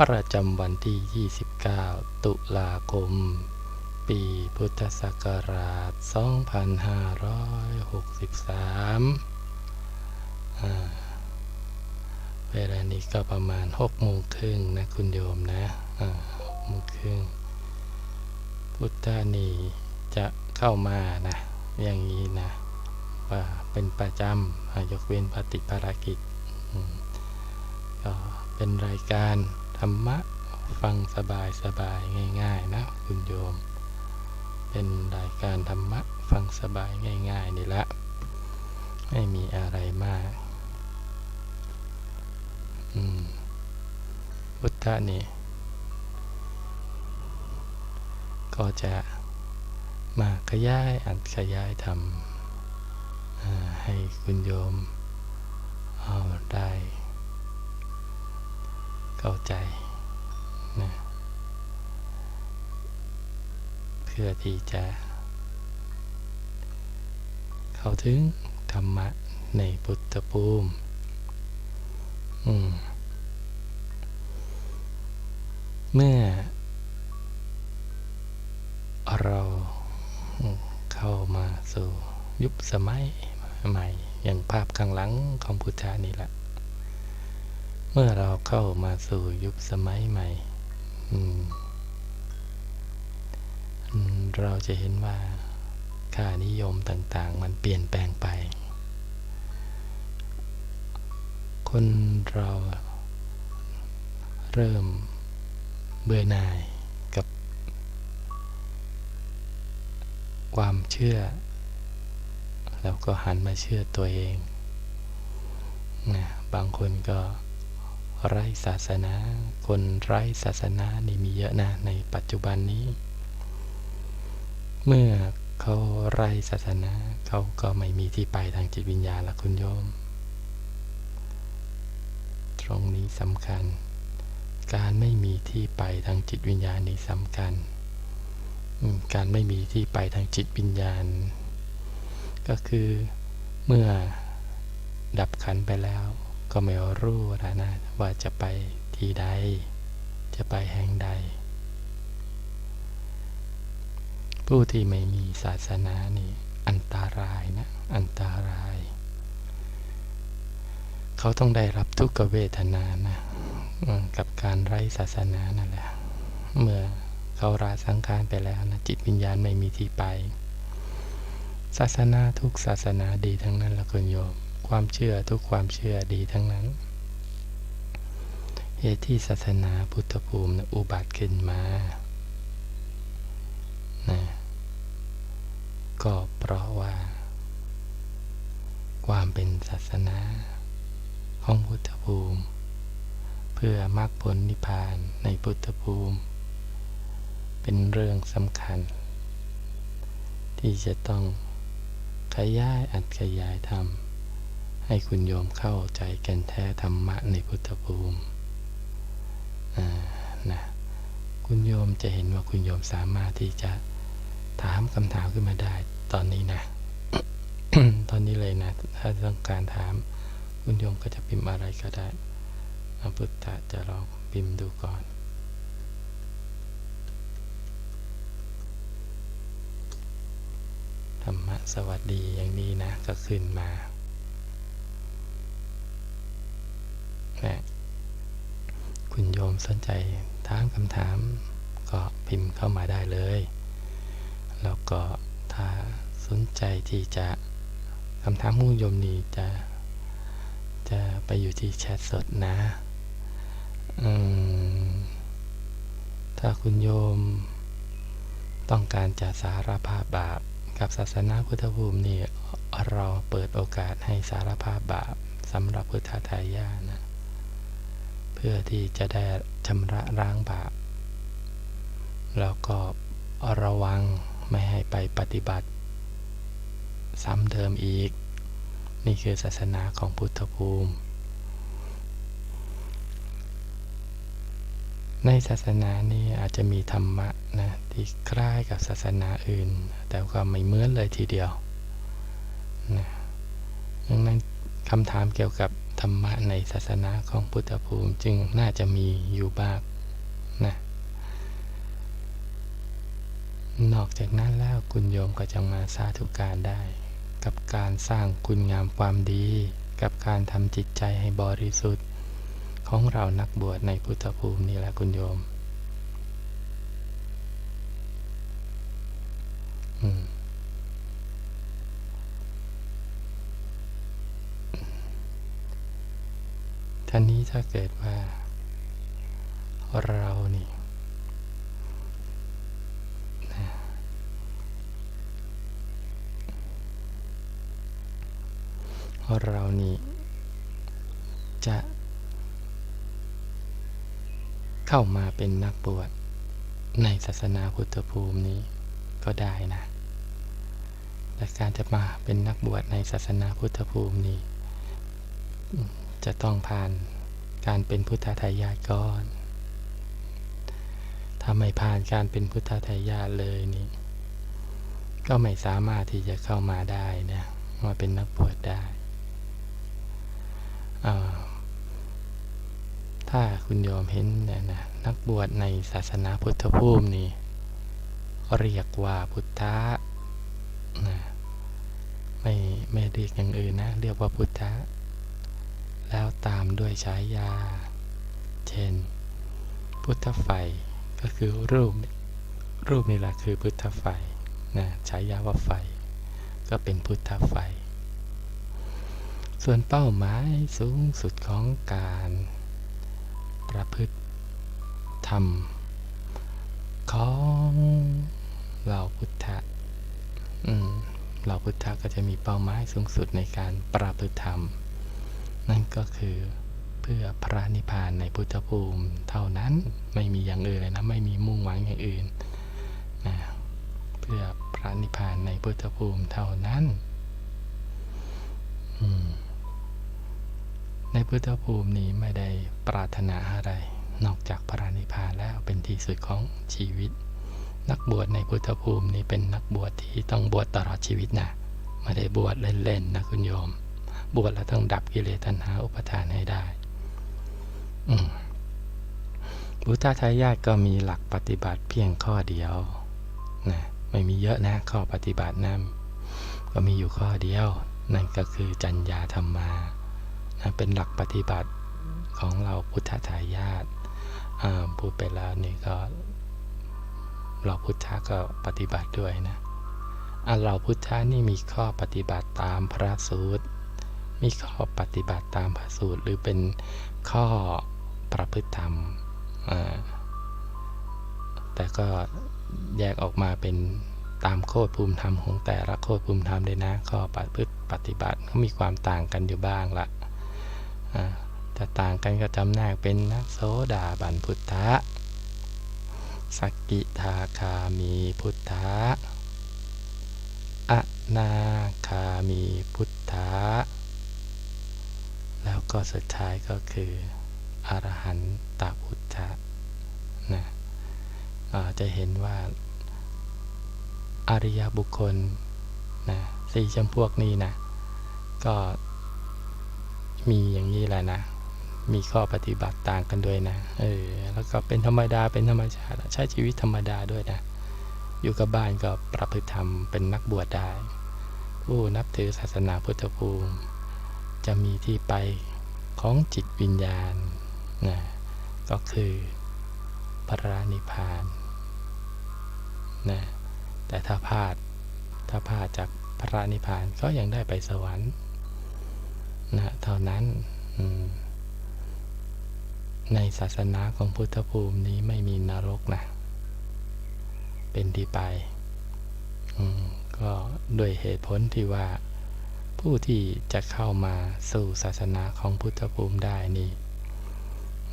ประจำวันที่ 29 ตุลาคม ปีพุทธศักราช 2563อ่าเวลานี้ก็ประมาณ6โมงครึ่งนะคุณโยมนะอ่า6โมงครึ่ง พุทธานีจะเข้ามานะ อย่างนี้นะ ว่าเป็นประจำยกเว้นปฏิภารกิจ ก็เป็นรายการ รรมะฟังสบายสบายง่าย ๆ นะคุณโยม เป็นรายการธรรมะฟังสบายง่าย ๆ นี่ละ ไม่มีอะไรมาก อืมพุทธะนี่ ก็จะมาขยายอัดขยายทำให้คุณโยมเอาได้ เข้าใจนะเพื่อที่จะ เข้าถึงธรรมะในพุทธภูมิอืมเมื่อ เราเข้ามาสู่ยุคสมัยใหม่ อย่างภาพข้างหลังของพุทธานี่แหละ เมื่อเราเข้ามาสู่ยุคสมัยใหม่ เราจะเห็นว่าค่านิยมต่างๆ มันเปลี่ยนแปลงไป คนเราเริ่มเบื่อหน่ายกับ ความเชื่อ แล้วก็หันมาเชื่อตัวเองนะบางคนก็ ไร้ศาสนา คนไร้ศาสนานี่มีเยอะนะในปัจจุบันนี้ เมื่อเขาไร้ศาสนาเขาก็ไม่มีที่ไปทางจิตวิญญาณละคุณโยม ตรงนี้สำคัญ การไม่มีที่ไปทางจิตวิญญาณนี่สำคัญ การไม่มีที่ไปทางจิตวิญญาณ ก็คือเมื่อดับขันไปแล้ว ก็ไม่รู้แล้วนะว่าจะไปที่ใด จะไปแห่งใด ผู้ที่ไม่มีศาสนานี่อันตรายนะ อันตราย เขาต้องได้รับทุกขเวทนานะกับการไร้ศาสนานั่นแหละ เมื่อเขาราสังขารไปแล้วนะจิตวิญญาณไม่มีที่ไป ศาสนาทุกศาสนาดีทั้งนั้นละคุณโยม ความเชื่อทุกความเชื่อดีทั้งนั้น เหตุที่ศาสนาพุทธภูมินะอุบัติขึ้นมานะก็เพราะว่า ความเป็นศาสนาของพุทธภูมิ เพื่อมรรคผลนิพพานในพุทธภูมิ เป็นเรื่องสำคัญ ที่จะต้องขยายอัดขยายธรรม ให้คุณโยมเข้าใจแก่นแท้ธรรมะในพุทธภูมินะคุณโยมจะเห็นว่าคุณโยมสามารถที่จะถามคำถามขึ้นมาได้ตอนนี้นะ ตอนนี้เลยนะ ถ้าต้องการถาม คุณโยมก็จะพิมพ์อะไรก็ได้พระพุทธะจะลองพิมพ์ดูก่อนธรรมะสวัสดีอย่างนี้นะ ก็ขึ้นมา มสนใจถามคำถาม ก็พิมพ์เข้ามาได้เลย แล้วก็ถ้าสนใจที่จะคำถามของคุณโยมนี่จะจะไปอยู่ที่แชทสดนะถ้าคุณโยมต้องการจะสารภาพบาปกับศาสนาพุทธภูมินี่เราเปิดโอกาสให้สารภาพบาปสำหรับพุทธทายานะ พื่อที่จะได้ชำระล้างบาปแล้วก็ระวังไม่ให้ไปปฏิบัติ ซ้ำเดิมอีก นี่คือศาสนาของพุทธภูมิ ในศาสนานี้อาจจะมีธรรมะนะที่คล้ายกับศาสนาอื่น แต่ก็ไม่เหมือนเลยทีเดียวนะดังนั้นคำถามเกี่ยวกับ ธรรมะในศาสนาของพุทธภูมิจึงน่าจะมีอยู่บ้างนะนอกจากนั้นแล้วคุณโยมก็จะมาสาธุการได้ กับการสร้างคุณงามความดี กับการทำจิตใจให้บริสุทธิ์ ของเรานักบวชในพุทธภูมินี่แหละคุณโยม อืม ท่านี้ถ้าเกิดว่าเรานี่นะเรานี่จะเข้ามาเป็นนักบวชในศาสนาพุทธภูมินี้ก็ได้นะ และการจะมาเป็นนักบวชในศาสนาพุทธภูมินี้ จะต้องผ่านการเป็นพุทธทายาทก่อน ถ้าไม่ผ่านการเป็นพุทธทายาทเลยนี่ ก็ไม่สามารถที่จะเข้ามาได้นะ มาเป็นนักบวชได้อ่าถ้าคุณโยมเห็นนี่ยนะนักบวชในศาสนาพุทธภูมินี่ เรียกว่าพุทธะนะไม่ไม่เรียกอย่างอื่นนะ เรียกว่าพุทธะ แล้วตามด้วยฉายา เช่น พุทธไฟก็คือรูป รูปนี่แหละคือพุทธไฟนะฉายาว่าไฟ ก็เป็นพุทธไฟ ส่วนเป้าหมายสูงสุดของการประพฤติธรรมของเราพุทธะเราพุทธะก็จะมีเป้าหมายสูงสุดในการประพฤติธรรม นั่นก็คือเพื่อพระนิพพานในพุทธภูมิเท่านั้นไม่มีอย่างอื่นเลยนะไม่มีมุ่งหวังอย่างอื่นนะเพื่อพระนิพพานในพุทธภูมิเท่านั้นในพุทธภูมินี้ไม่ได้ปรารถนาอะไร นอกจากพระนิพพานแล้วเป็นที่สุดของชีวิต นักบวชในพุทธภูมินี้เป็นนักบวชที่ต้องบวชตลอดชีวิตนะไม่ได้บวชเล่นๆนะคุณโยม บวชแล้วต้องดับกิเลสตัณหาอุปทานให้ได้อืมพุทธทายาทก็มีหลักปฏิบัติเพียงข้อเดียวนะไม่มีเยอะนะข้อปฏิบัตินะก็มีอยู่ข้อเดียว นั่นก็คือจัญญาธรรมานะเป็นหลักปฏิบัติของเราพุทธทายาทอ่าพูดไปแล้วนี่ก็เราพุทธะก็ปฏิบัติด้วยนะอะเราพุทธะนี่มีข้อปฏิบัติตามพระสูตร มีข้อปฏิบัติตามพระสูตร หรือเป็นข้อประพฤติธรรม แต่ก็แยกออกมาเป็นตามโคดภูมิธรรมของแต่ละโคดภูมิธรรมเลยนะข้อปฏิพฤติปฏิบัติก็มีความต่างกันอยู่บ้างละจะต่างกันก็จำแนกเป็นนักโสดาบันพุทธะสกกิทาคามีพุทธะอนาคามีพุทธะ แล้วก็สุดท้ายก็คืออรหันตพุทธะนะจะเห็นว่าอริยบุคคลนะสี่จำพวกนี้นะก็มีอย่างนี้แหละนะ มีข้อปฏิบัติต่างกันด้วยนะเออแล้วก็เป็นธรรมดาเป็นธรรมชาติใช้ชีวิตธรรมดาด้วยนะ อยู่กับบ้านก็ประพฤติธรรมเป็นนักบวชได้ ผู้นับถือศาสนาพุทธภูมิ จะมีที่ไปของจิตวิญญาณนะก็คือพระนิพพานนะแต่ถ้าพลาดถ้าพลาดจากพระนิพพานก็ยังได้ไปสวรรค์นะเท่านั้นในศาสนาของพุทธภูมินี้ไม่มีนรกนะ เป็นที่ไปก็ด้วยเหตุผลที่ว่า ผู้ที่จะเข้ามาสู่ศาสนาของพุทธภูมิได้นี่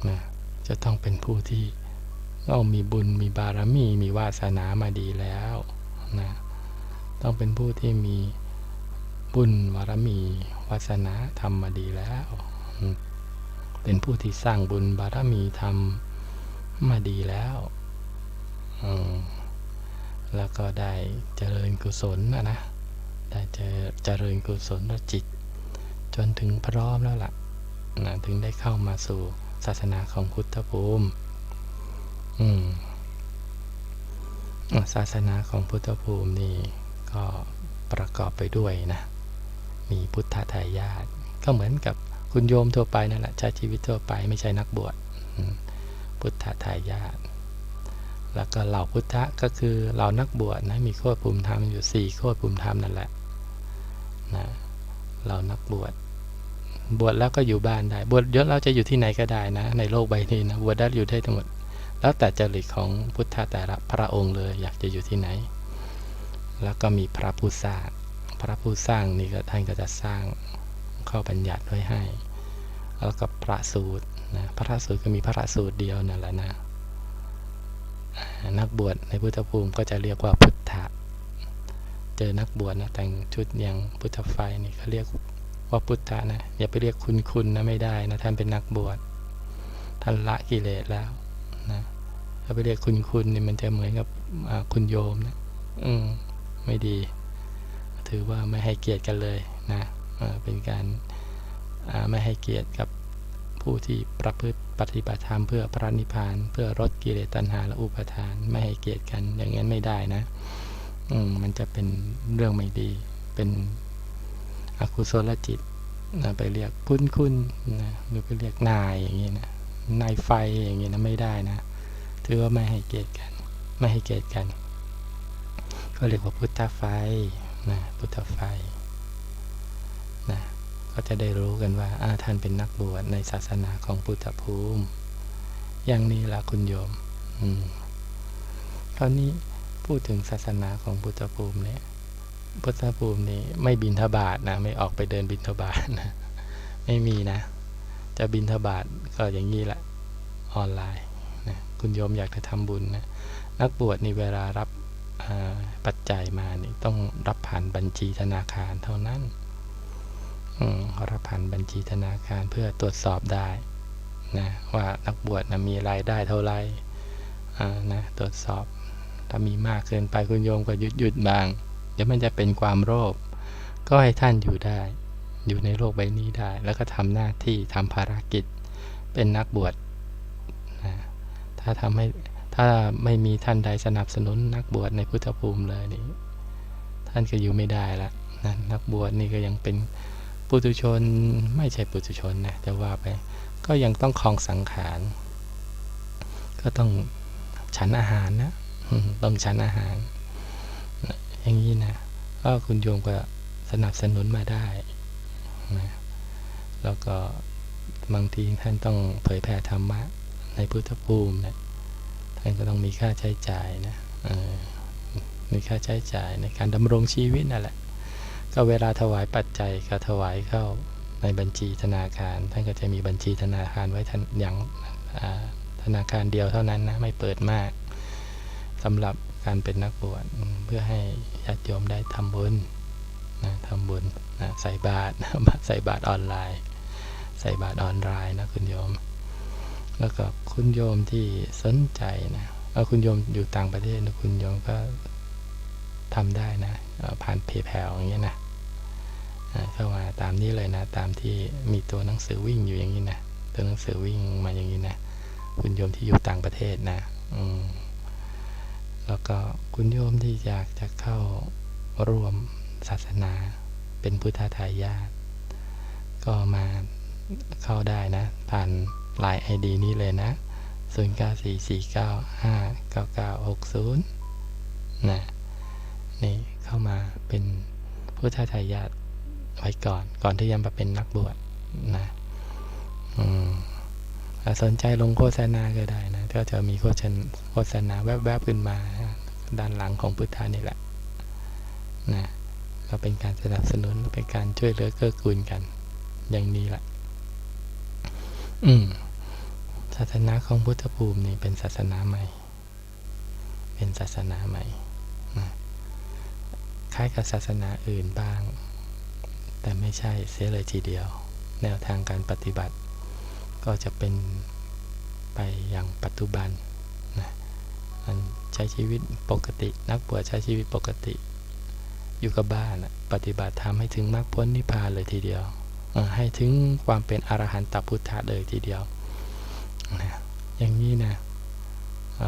นะจะต้องเป็นผู้ที่เรามีบุญมีบารมีมีวาสนามาดีแล้วนะต้องเป็นผู้ที่มีบุญบารมีวาสนาทำมาดีแล้ว เป็นผู้ที่สร้างบุญบารมีทำมาดีแล้วแล้วก็ได้เจริญกุศลนะนะ ได้เจอเจริญกุศลจิต จนถึงพร้อมแล้วล่ะนะถึงได้เข้ามาสู่ศาสนาของพุทธภูมิ อืมศาสนาของพุทธภูมินี่ก็ประกอบไปด้วยนะ มีพุทธทายาทก็เหมือนกับคุณโยมทั่วไปนั่นแหละใช้ชีวิตทั่วไปไม่ใช่นักบวชพุทธทายาทแล้วก็เหล่าพุทธะก็คือเหล่านักบวชนะมีโคตรภูมิธรรมอยู่สี่โคตรภูมิธรรมนั่นแหละ นะเรานักบวชบวชแล้วก็อยู่บ้านได้ บวชเยอะเราจะอยู่ที่ไหนก็ได้นะ ในโลกใบนี้นะบวชได้อยู่ได้ทั้งหมด แล้วแต่จริตของพุทธะแต่ละพระองค์เลย อยากจะอยู่ที่ไหน แล้วก็มีพระผู้สร้างพระผู้สร้างนี่ก็ท่านก็จะสร้างข้อบัญญัติไว้ให้ แล้วก็พระสูตรนะพระสูตรก็มีพระสูตรเดียวนั่นแหละนะ นักบวชในพุทธภูมิก็จะเรียกว่าพุท เจอนักบวชนะแต่งชุดอย่างพุทธไฟนี่เขาเรียกว่าพุทธะนะอย่าไปเรียกคุณคุณนะไม่ได้นะท่านเป็นนักบวชท่านละกิเลสแล้วนะถ้าไปเรียกคุณคุณนี่มันจะเหมือนกับคุณโยมนะอืมไม่ดี ถือว่าไม่ให้เกียรติกันเลยนะเป็นการไม่ให้เกียรติกับผู้ที่ประพฤติปฏิบัติธรรมเพื่อพระนิพพาน เพื่อลดกิเลสตัณหาและอุปาทาน ไม่ให้เกียรติกันอย่างนั้นไม่ได้นะ อืมมันจะเป็นเรื่องไม่ดี เป็นอกุศลจิตนะไปเรียกคุณคุณนะหรือไปเรียกนายอย่างนี้นะนายไฟอย่างนี้นะไม่ได้นะถือว่าไม่ให้เกียรติกัน ไม่ให้เกียรติกัน ก็เรียกว่าพุทธไฟนะพุทธไฟนะก็จะได้รู้กันว่าอ่าท่านเป็นนักบวชในศาสนาของพุทธภูมิ อย่างนี้ละคุณโยม อืมคราวนี้ พูดถึงศาสนาของพุทธภูมิเนี่ยพุทธภูมินี่ไม่บินทบาทนะ ไม่ออกไปเดินบินทบาทนะ ไม่มีนะ จะบินทบาทก็อย่างนี้แหละออนไลน์นะคุณโยมอยากจะทำบุญนะนักบวชนี่เวลารับปัจจัยมานี่ต้องรับผ่านบัญชีธนาคารเท่านั้นอืรับผ่านบัญชีธนาคารเพื่อตรวจสอบได้นะว่านักบวชนะมีรายได้เท่าไหร่นะตรวจสอบ ถ้ามีมากเกินไปคุณโยมก็หยุดหยุดบาง เดี๋ยวมันจะเป็นความโลภก็ให้ท่านอยู่ได้ อยู่ในโลกใบนี้ได้ แล้วก็ทำหน้าที่ทำภารกิจ เป็นนักบวชนะถ้าทำให้ถ้าไม่มีท่านใดสนับสนุนนักบวชในพุทธภูมิเลยนี่ท่านก็อยู่ไม่ได้ละนะนักบวชนี่ก็ยังเป็นปุถุชนไม่ใช่ปุถุชนนะจะว่าไป ก็ยังต้องคลองสังขาร ก็ต้องฉันอาหารนะ ต้องฉันอาหาร อย่างนี้นะ ก็คุณโยมก็สนับสนุนมาได้นะแล้วก็บางทีท่านต้องเผยแผ่ธรรมะ ในพุทธภูมินะท่านก็ต้องมีค่าใช้จ่ายนะมีค่าใช้จ่ายในการดำรงชีวิตนั่นแหละ ก็เวลาถวายปัจจัยก็ถวายเข้าในบัญชีธนาคาร ท่านก็จะมีบัญชีธนาคารไว้ท่านอย่างธนาคารเดียวเท่านั้นนะ ไม่เปิดมาก สำหรับการเป็นนักบวชเพื่อให้ญาติโยมได้ทำบุญนะทำบุญนะใส่บาตรใส่บาตรออนไลน์ ใส่บาตรออนไลน์นะคุณโยม แล้วก็คุณโยมที่สนใจนะเอาคุณโยมอยู่ต่างประเทศนะคุณโยมก็ทำได้นะผ่านเพย์แพลอย่างเงี้ยนะเข้ามาตามนี้เลยนะ ตามที่มีตัวหนังสือวิ่งอยู่อย่างนี้นะตัวหนังสือวิ่งมาอย่างนี้นะคุณโยมที่อยู่ต่างประเทศนะ อืม แล้วก็คุณโยมที่อยากจะเข้าร่วมศาสนาเป็นพุทธทายาทก็มาเข้าได้นะ ผ่านไลน์ไอดีนี้เลยนะ 0 9 4 4 9 5 9 9 6 0นะนี่เข้ามาเป็นพุทธทายาทไว้ก่อน ก่อนที่จะมาเป็นนักบวชนะ อืม สนใจลงโฆษณาก็ได้นะก็จะมีโฆษณาแวบๆขึ้นมาด้านหลังของพุทธานี่แหละนะก็เป็นการสนับสนุนเป็นการช่วยเหลือเกื้อกูลกัน อย่างนี้แหละอืมศาสนาของพุทธภูมินี่เป็นศาสนาใหม่ เป็นศาสนาใหม่นะคล้ายกับศาสนาอื่นบ้าง แต่ไม่ใช่เสียเลยทีเดียว แนวทางการปฏิบัติ ก็จะเป็นไปอย่างปัจจุบันนะมันใช้ชีวิตปกติ นักบวชใช้ชีวิตปกติ อยู่กับบ้านปฏิบัติทำให้ถึงมรรคพ้นนิพพานเลยทีเดียว ให้ถึงความเป็นอรหันตพุทธะเลยทีเดียวนะอย่างนี้นะเ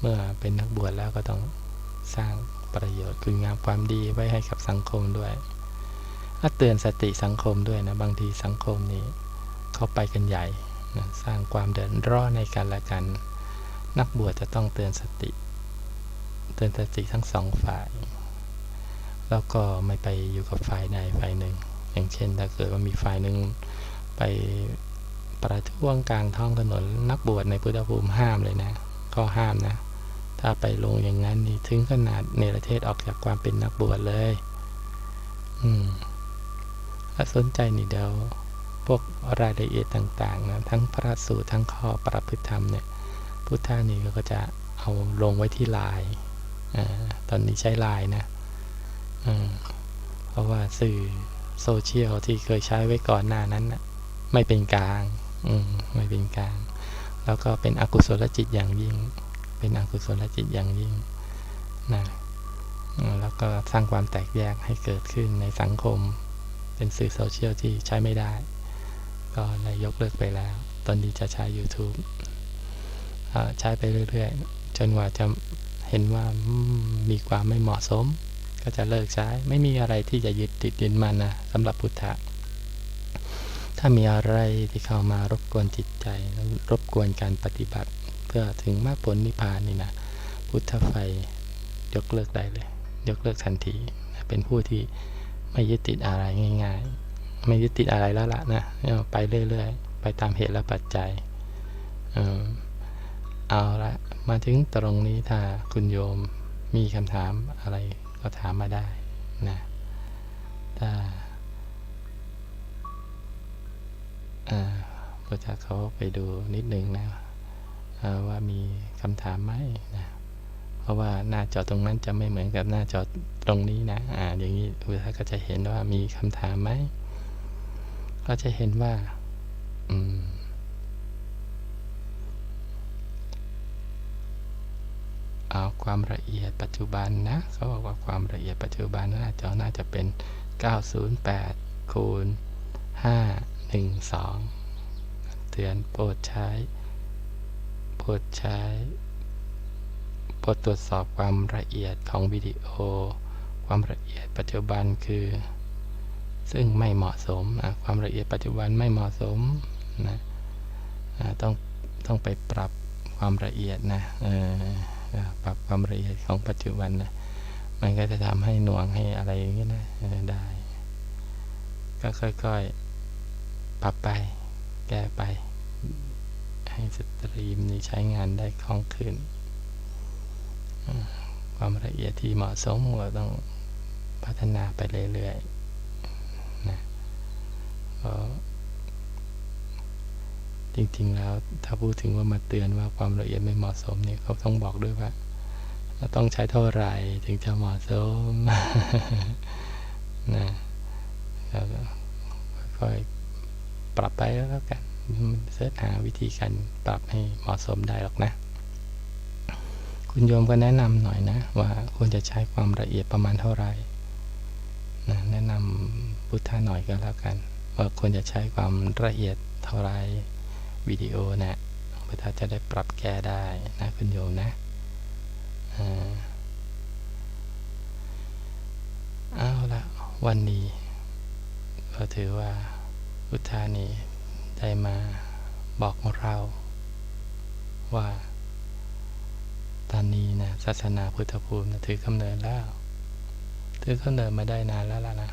เมื่อเป็นนักบวชแล้วก็ต้องสร้างประโยชน์คืองามความดีไว้ให้กับสังคมด้วยเตือนสติสังคมด้วยนะ บางทีสังคมนี้ เข้าไปกันใหญ่นะสร้างความเดือดร้อนในกันและกัน นักบวชจะต้องเตือนสติ เตือนสติทั้งสองฝ่าย แล้วก็ไม่ไปอยู่กับฝ่ายใดฝ่ายหนึ่ง อย่างเช่น ถ้าเกิดว่ามีฝ่ายหนึ่งไปประท้วงกลางท้องถนนนักบวชในพุทธภูมิห้ามเลยนะก็ห้ามนะ ถ้าไปลงอย่างนั้นนี่ถึงขนาดเนรเทศออกจากความเป็นนักบวชเลย อืมถ้าสนใจนี่เดี๋ยว พวกรายละเอียดต่างๆนะทั้งพระสูตรทั้งข้อประพฤติธรรมเนี่ยพุทธานี่ก็จะเอาลงไว้ที่ลน์อ่าตอนนี้ใช้ลน์นะอืมเพราะว่าสื่อโซเชียลที่เคยใช้ไว้ก่อนหน้านั้นนะไม่เป็นกลางอืมไม่เป็นกลาง แล้วก็เป็นอกุศลจิตอย่างยิ่ง เป็นอกุศลจิตอย่างยิ่งนะอืมแล้วก็สร้างความแตกแยกให้เกิดขึ้นในสังคม เป็นสื่อโซเชียลที่ใช้ไม่ได้ ก็เลยยกเลิกไปแล้ว ตอนนี้จะใช้ YouTube ใช้ไปเรื่อยๆ จนกว่าจะเห็นว่ามีความไม่เหมาะสม ก็จะเลิกใช้ ไม่มีอะไรที่จะยึดติดยึดมันนะสำหรับพุทธะถ้ามีอะไรที่เข้ามารบกวนจิตใจ รบกวนการปฏิบัติ เพื่อถึงมรรคผลนิพพานนี่นะพุทธไฟยกเลิกได้เลย ยกเลิกทันที เป็นผู้ที่ไม่ยึดติดอะไรง่าย ๆ ไม่ยึดติดอะไรแล้วล่ะนะไปเรื่อยๆ ไปตามเหตุและปัจจัย เอาละมาถึงตรงนี้ถ้าคุณโยมมีคำถามอะไรก็ถามมาได้นะถ้าอ่าพุทธะเขาไปดูนิดนึงนะว่ามีคำถามไหมนะเพราะว่าหน้าจอตรงนั้นจะไม่เหมือนกับหน้าจอตรงนี้นะอ่าอย่างนี้พุทธะก็จะเห็นว่ามีคำถามไหม ก็จะเห็นว่าอเอาความละเอียดปัจจุบันนะเขาบอกว่าความละเอียดปัจจุบันหน้าจอน่าจะเป็น 908 คูณ 512 เตือนโปรดใช้โปรดใช้โปรดตรวจสอบความละเอียดของวิดีโอ ความละเอียดปัจจุบันคือ ซึ่งไม่เหมาะสมะความละเอียดปัจจุบันไม่เหมาะสมนะต้องต้องไปปรับความละเอียดนะปรับความละเอียดของปัจจุบันนะมันก็จะทำให้หน่วงให้อะไรอย่างนี้นะได้ ก็ค่อยๆ ปรับไปแก้ไป ให้สตรีมนี้ใช้งานได้คล่องขึ้น ความละเอียดที่เหมาะสมก็ต้องพัฒนาไปเรื่อยๆ จริงๆแล้วถ้าพูดถึงว่ามาเตือนว่าความละเอียดไม่เหมาะสมเนี่ยเขาต้องบอกด้วยว่าเราต้องใช้เท่าไหร่ถึงจะเหมาะสมนะแล้วค่อยๆปรับไปแล้วกันเสิร์ชหาวิธีการปรับให้เหมาะสมได้หรอกนะ คุณโยมก็แนะนำหน่อยนะ ว่าควรจะใช้ความละเอียดประมาณเท่าไหร่นะแนะนำพุทธะหน่อยก็แล้วกัน ว่าควรจะใช้ความละเอียดเท่าไรวิดีโอนะพุทธะจะได้ปรับแก้ได้นะคุณโยมนะอ่าเอาละวันนี้ก็ถือว่าพุทธานีได้มาบอกเราว่าตอนนี้นะศาสนาพุทธภูมินะถือกำเนิดแล้ว ถือกำเนิดมาได้นานแล้วล่ะนะ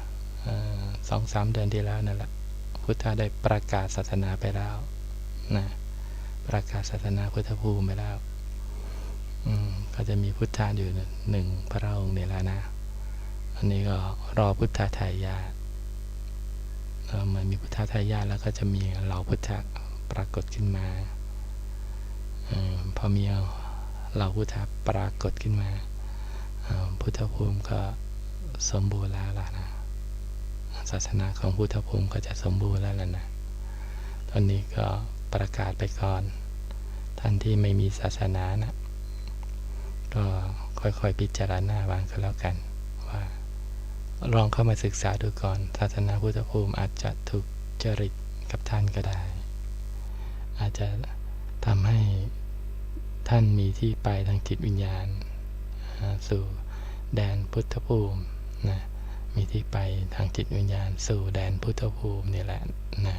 สองสามเดือนที่แล้วนั่นแหละพุทธาได้ประกาศศาสนาไปแล้วนะประกาศศาสนาพุทธภูมิไปแล้วก็จะมีพุทธาอยู่หนึ่งพระองค์เนี่ยแล้วนะ อันนี้ก็รอพุทธาทายาทเอ่อเมื่อมีพุทธาทายาทแล้วก็จะมีเหล่าพุทธะปรากฏขึ้นมาอพอมีเหล่าพุทธะปรากฏขึ้นมา พุทธภูมิก็สมบูรณ์แล้วล่ะนะ ศาสนาของพุทธภูมิก็จะสมบูรณ์แล้วล่ะนะ ตอนนี้ก็ประกาศไปก่อน ท่านที่ไม่มีศาสนานะ ก็ค่อยๆพิจารณาบางก็แล้วกันว่าลองเข้ามาศึกษาดูก่อน ศาสนาพุทธภูมิอาจจะถูกจริตกับท่านก็ได้ อาจจะทำให้ท่านมีที่ไปทางจิตวิญญาณ สู่แดนพุทธภูมินะ มีที่ไปทางจิตวิญญาณ สู่แดนพุทธภูมินี่แหละนะ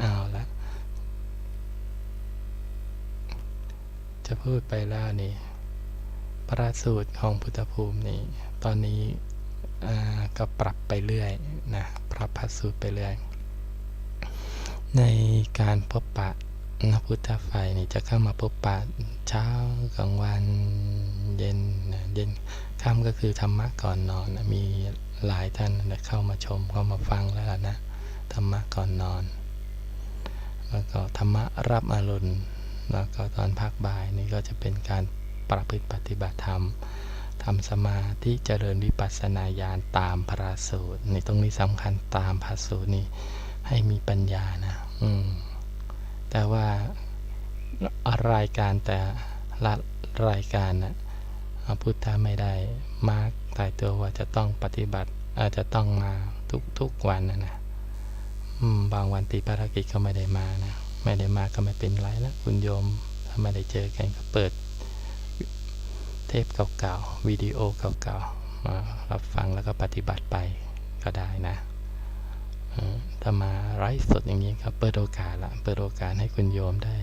เอาละจะพูดไปแล้วนี่พระสูตรของพุทธภูมินี่ตอนนี้ก็ปรับไปเรื่อยนะปรับพระสูตรไปเรื่อย ในการพบปะนักพุทธไฟนี่จะเข้ามาพบปะเช้ากลางวันเย็นเย็นค่ำก็คือธรรมะก่อนนอนนะมี หลายท่านนะเข้ามาชมเข้ามาฟังแล้วนะ ธรรมะก่อนนอน แล้วก็ธรรมะรับอรมณ์แล้วก็ตอนพักบ่ายนี่ก็จะเป็นการประพฤติปฏิบัติธรรมทำสมาธิเจริญวิปัสสนาญาณตามพระสูตรนี่ตรงนี้สำคัญตามพระสูตรนี่ให้มีปัญญานะ อืม แต่ว่ารายการแต่ละรายการนะพุทธะไม่ได้มาร์ก ตายตัวว่าจะต้องปฏิบัติ อาจจะต้องมาทุกๆวันนะนะบางวันติภารกิจก็ไม่ได้มานะ ไม่ได้มาก็ไม่เป็นไรแล้วคุณโยม ถ้าไม่ได้เจอกันก็เปิด เทปเก่าๆวิดีโอเก่าๆมารับฟังแล้วก็ปฏิบัติไปก็ได้นะถ้ามาไร้สดอย่างนี้ครับเปิดโอกาสละเปิดโอกาสให้คุณโยมได้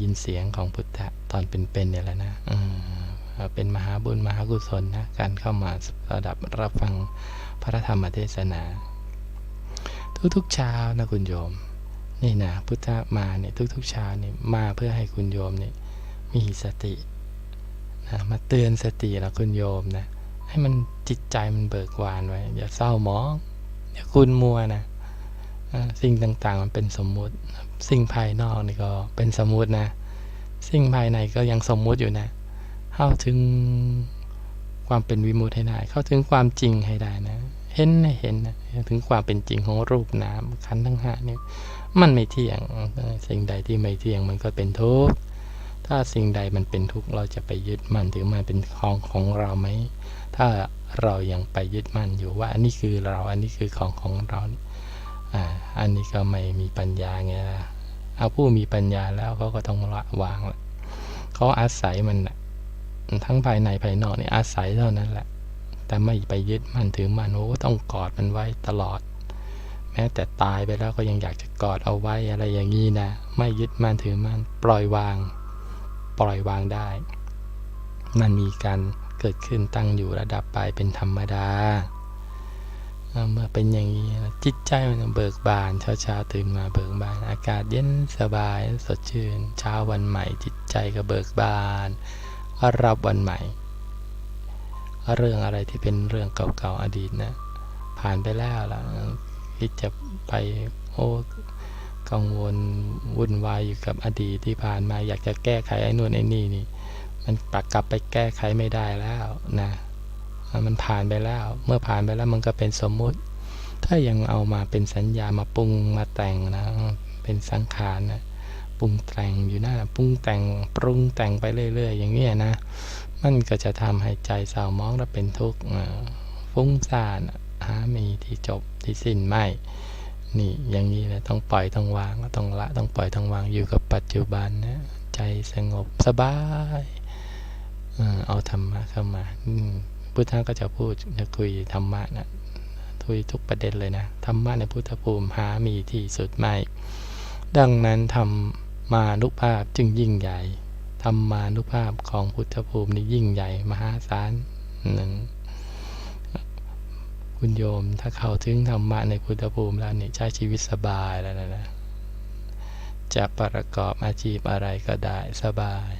ยินเสียงของพุทธะตอนเป็นๆเนี่ยแหละนะ เป็นมหาบุญมหากุศลนะการเข้ามาระดับรับฟังพระธรรมเทศนา ทุกๆเช้านะคุณโยมนี่นะพุทธมาเนี่ยทุกๆเช้าเนี่ยมาเพื่อให้คุณโยมเนี่ยมีสตินะมาเตือนสติแล้วคุณโยมนะให้มันจิตใจมันเบิกบานไว้อย่าเศร้าหมองอย่าคุณมัวนะสิ่งต่างๆมันเป็นสมมุติ สิ่งภายนอกนี่ก็เป็นสมมุตินะ สิ่งภายในก็ยังสมมุติอยู่นะ เข้าถึงความเป็นวิมุตให้ได้ เข้าถึงความจริงให้ได้นะ เห็นเห็นนะถึงความเป็นจริงของรูปนามขันธ์ทั้งห้านี่มันไม่เที่ยง สิ่งใดที่ไม่เที่ยงมันก็เป็นทุกข์ ถ้าสิ่งใดมันเป็นทุกข์เราจะไปยึดมันถือมันเป็นของของเราไหม ถ้าเรายังไปยึดมั่นอยู่ว่าอันนี้คือเรา อันนี้คือของของเรา อ่า อันนี้ก็ไม่มีปัญญาไงล่ะ เอาผู้มีปัญญาแล้วเขาก็ต้องละวางละเขาอาศัยมัน ทั้งภายในภายนอกนี่อาศัยเท่านั้นแหละ แต่ไม่ไปยึดมันถือมันโอ้ต้องกอดมันไว้ตลอด แม้แต่ตายไปแล้วก็ยังอยากจะกอดเอาไว้อะไรอย่างนี้นะ ไม่ยึดมันถือมันปล่อยวาง ปล่อยวางได้ มันมีการเกิดขึ้นตั้งอยู่ระดับไปเป็นธรรมดาเมื่อเป็นอย่างนี้จิตใจมันเบิกบานเช้าเช้าตื่นมาเบิกบาน อากาศเย็นสบายสดชื่น เช้าวันใหม่จิตใจก็เบิกบาน รับวันใหม่ เรื่องอะไรที่เป็นเรื่องเก่าๆอดีตนะ ผ่านไปแล้วล่ะคิดจะไปโอ้กังวลวุ่นวายอยู่กับอดีตที่ผ่านมาอยากจะแก้ไขไอ้นู่นไอ้นี่นี่ มันปักลับไปแก้ไขไม่ได้แล้วนะมันผ่านไปแล้ว เมื่อผ่านไปแล้วมันก็เป็นสมมุติ ถ้ายังเอามาเป็นสัญญามาปรุงมาแต่งนะ เป็นสังขารนะ ปรุงแต่งอยู่นั่นปรุงแต่งปรุงแต่งไปเรื่อย ๆ อย่างนี้นะ มันก็จะทำให้ใจเศร้ามองและเป็นทุกข์ฟุ้งซ่านหามีที่จบที่สิ้นไม่นี่อย่างนี้นะต้องปล่อยต้องวางต้องละต้องปล่อยต้องวางอยู่กับปัจจุบันนะใจสงบสบายเอาธรรมะเข้ามาพุทธะก็จะพูดจะคุยธรรมะนะคุยทุกประเด็นเลยนะธรรมะในพุทธภูมิหามีที่สุดไม่ ดังนั้นธรร มานุภาพจึงยิ่งใหญ่ธรรมานุภาพของพุทธภูมินี่ยิ่งใหญ่มหาศาลนั่นคุณโยม ถ้าเข้าถึงธรรมะในพุทธภูมิแล้วนี่ใช้ชีวิตสบายแล้วนะจะประกอบอาชีพอะไรก็ได้สบาย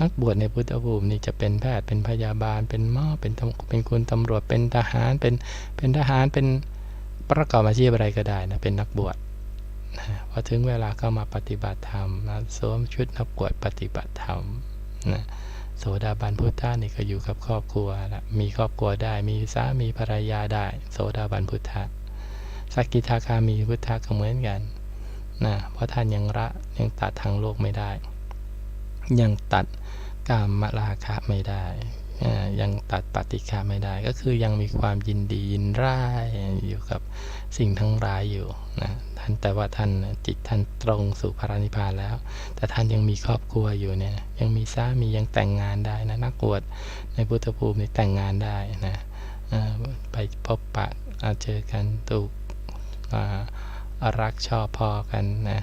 นักบวชในพุทธภูมินี่จะเป็นแพทย์เป็นพยาบาล เป็นหมอเป็นเป็นคุณตำรวจเป็นทหารเป็นเป็นทหารเป็นประกอบอาชีพอะไรก็ได้นะเป็นนักบวช พอถึงเวลาก็มาปฏิบัติธรรมนะสวมชุดนักบวชปฏิบัติธรรมนะโสดาบันพุทธะนี่ก็อยู่กับครอบครัวละมีครอบครัวได้มีสามีภรรยาได้ โสดาบันพุทธะสกกิทาคามีพุทธะก็เหมือนกันนะเพราะท่านยังละยังตัดทางโลกไม่ได้ ยังตัดกามราคะไม่ได้ยังตัดปฏิฆาไม่ได้ ก็คือยังมีความยินดียินร้ายอยู่กับสิ่งทั้งหลายอยู่นะท่านแต่ว่าท่านจิตท่านตรงสู่พระนิพพานแล้ว แต่ท่านยังมีครอบครัวอยู่เนี่ยยังมีสามียังแต่งงานได้นะนักบวชในพุทธภูมินี่แต่งงานได้นะไปพบปะเจอกันถูกอารักชอบพอกันนะ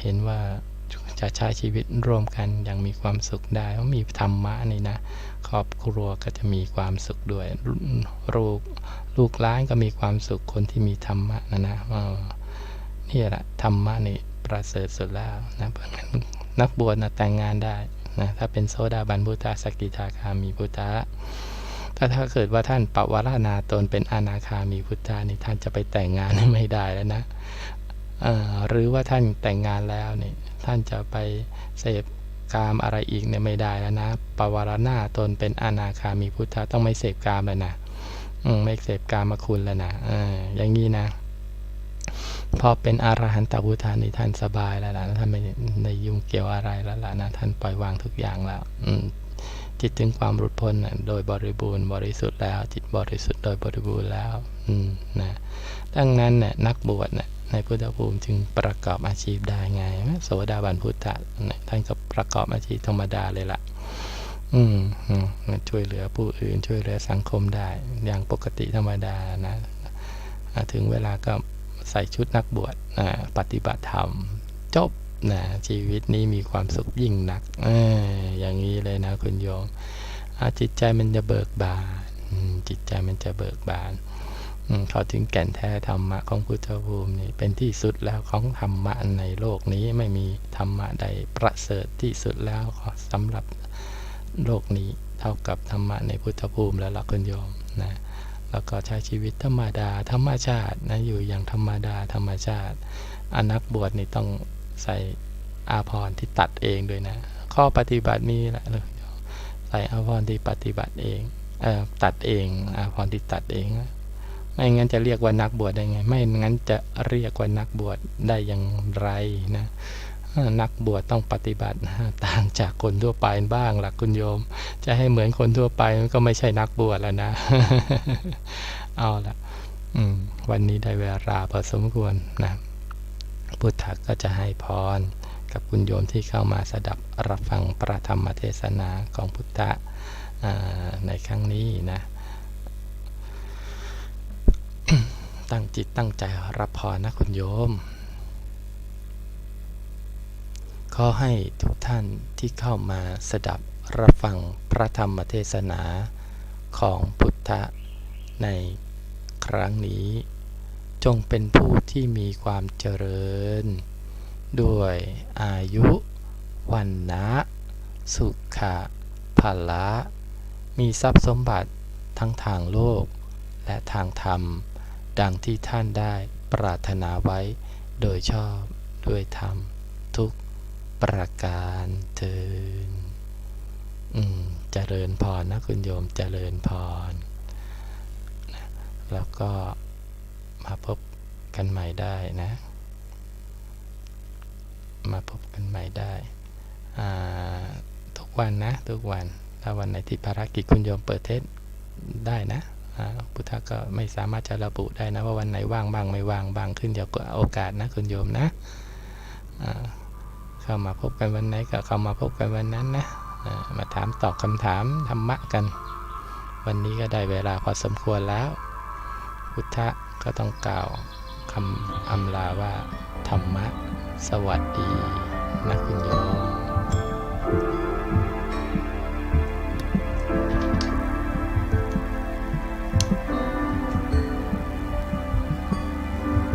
เห็นว่าจะใช้ชีวิตร่วมกันอย่างมีความสุขได้เพราะมีธรรมะนี่นะครอบครัวก็จะมีความสุขด้วยลูกลูกล้านก็มีความสุขคนที่มีธรรมะนะนะ นี่แหละธรรมะนี่ประเสริฐสุดแล้วนะเพราะงั้นนักบวชนะแต่งงานได้นะถ้าเป็นโซดาบันพุทธะสกิทาคามีพุทธะถ้าถ้าเกิดว่าท่านปวารณาตนเป็นอนาคามีพุทธะนี่ท่านจะไปแต่งงานไม่ได้แล้วนะหรือว่าท่านแต่งงานแล้วนี่ท่านจะไปเสพกามอะไรอีกเนี่ยไม่ได้แล้วนะปวารณาตนเป็นอนาคามีพุทธะต้องไม่เสพกามแล้วนะไม่เสพกามมาคุณแล้วนะออย่างนี้นะ พอเป็นอรหันตพุทธานี่ท่านสบายแล้วล่ะท่านไม่ได้ยุ่งเกี่ยวอะไรแล้วล่ะนะท่านปล่อยวางทุกอย่างแล้วจิตถึงความหลุดพ้นโดยบริบูรณ์บริสุทธิ์แล้ว จิตบริสุทธิ์โดยบริบูรณ์แล้วนะดังนั้นเนี่ยนักบวชเนี่ยในพุทธภูมิจึงประกอบอาชีพได้ไงโสดาบันพุทธะท่านก็ประกอบอาชีพธรรมดาเลยล่ะอืมช่วยเหลือผู้อื่นช่วยเหลือสังคมได้ อย่างปกติธรรมดานะ ถึงเวลาก็ ใส่ชุดนักบวชนะปฏิบัติธรรม จบนะชีวิตนี้มีความสุขยิ่งนักออย่างนี้เลยนะคุณโยมจิตใจมันจะเบิกบาน จิตใจมันจะเบิกบานเขาถึงแก่นแท้ธรรมะของพุทธภูมินี่เป็นที่สุดแล้วของธรรมะในโลกนี้ไม่มีธรรมะใดประเสริฐที่สุดแล้วสำหรับโลกนี้เท่ากับธรรมะในพุทธภูมิแล้วล่ะคุณโยมนะ แล้วก็ใช้ชีวิตธรรมดาธรรมชาตินะอยู่อย่างธรรมดาธรรมชาติอนักบวชนี่ต้องใส่อาภรณ์ที่ตัดเองด้วยนะ ข้อปฏิบัติมีแหละใส่อาภรณ์ที่ปฏิบัติเองเออตัดเองอาภรณ์ที่ตัดเองไม่งั้นจะเรียกว่านักบวชได้ไง ไม่งั้นจะเรียกว่านักบวชได้อย่างไรนะ นักบวชต้องปฏิบัติต่างจากคนทั่วไปบ้างหลักคุณโยม จะให้เหมือนคนทั่วไปก็ไม่ใช่นักบวชแล้วนะ เอาละวันนี้ได้เวลาพอสมควรนะพุทธะก็จะให้พร กับคุณโยมที่เข้ามาสดับรับฟังประธรรมเทศนาของพุทธะในครั้งนี้นะตั้งจิตตั้งใจรับพรนะคุณโยม ขอให้ทุกท่านที่เข้ามาสดับรับฟังพระธรรมเทศนาของพุทธะในครั้งนี้ จงเป็นผู้ที่มีความเจริญ ด้วยอายุวันนะสุขะภละ มีทรัพย์สมบัติทั้งทางโลก และทางธรรม ดังที่ท่านได้ปรารถนาไว้โดยชอบด้วยธรรมทุก ประการเทินอืมเจริญพรนะคุณโยมเจริญพรนะแล้วก็มาพบกันใหม่ได้นะ มาพบกันใหม่ได้ทุกวันนะ ทุกวัน ถ้าวันไหนที่ภารกิจคุณโยมเปิดเทศได้นะพุทธะก็ไม่สามารถจะระบุได้นะว่าวันไหนว่างบ้างไม่ว่างบ้างขึ้นเดี๋ยวก็โอกาสนะคุณโยมนะอ่า เข้ามาพบกันวันไหนก็เข้ามาพบกันวันนั้นนะมาถามตอบคำถามธรรมะกัน วันนี้ก็ได้เวลาพอสมควรแล้ว พุทธะก็ต้องกล่าวคำอำลาว่า ธรรมะ สวัสดีนะคุณโยม